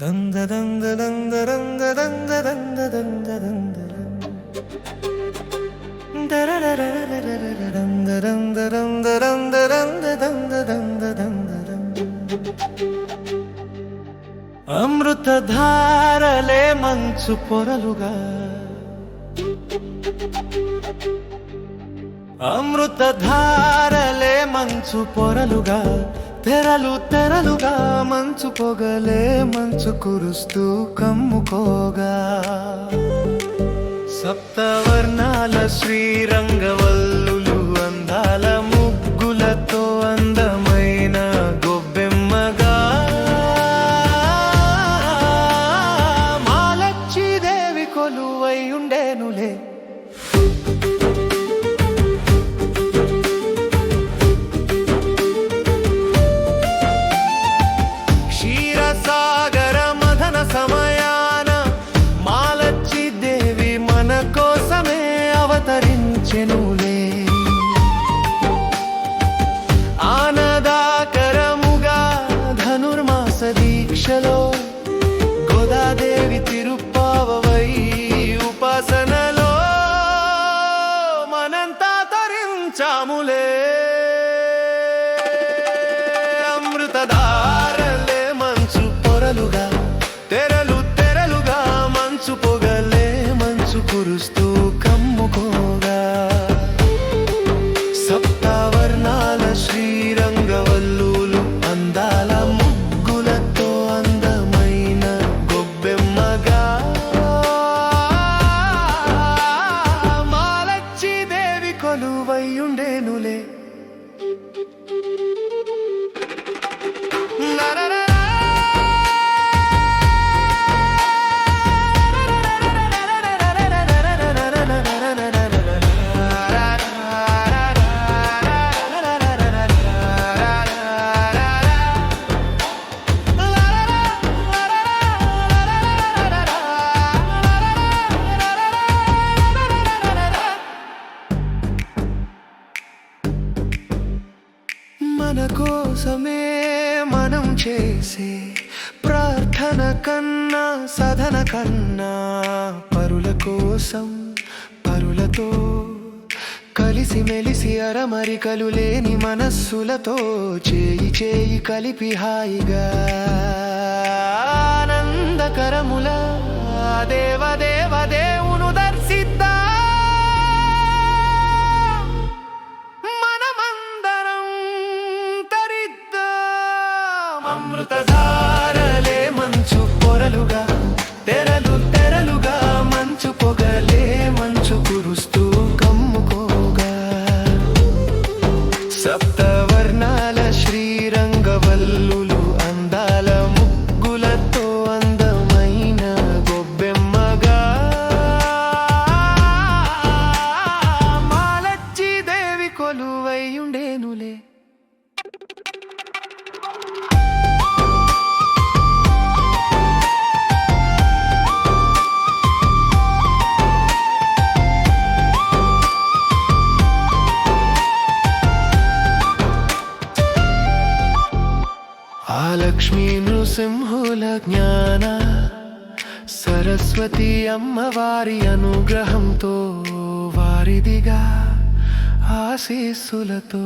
దంద దంద దంద దంద దంద దంద దంద దంద అమృతధారలే మంచు పొరలుగా. అమృతధారలే మంచు పొరలుగా. తెరలు తెరలుగా మంచు పొగలే మంచు కురుస్తూ కమ్ముకోగా సప్తవర్ణాల శ్రీరంగవల్లు మరిచాములే అమృతదా కొలువై ఉండేనులే. మన కోసమే మనం చేసే ప్రార్థన కన్నా సాధన కన్నా పరుల కోసం పరులతో కలిసి మెలిసి అరమరికలు లేని మనస్సులతో చేయి చేయి కలిపి హాయిగా ఆనందకరముల దేవదేవ ಅಮೃತಧಾ లక్ష్మీ నృసింహుల జ్ఞాన సరస్వతి అమ్మవారి అనుగ్రహంతో వారిదిగా ఆశీస్సులతో.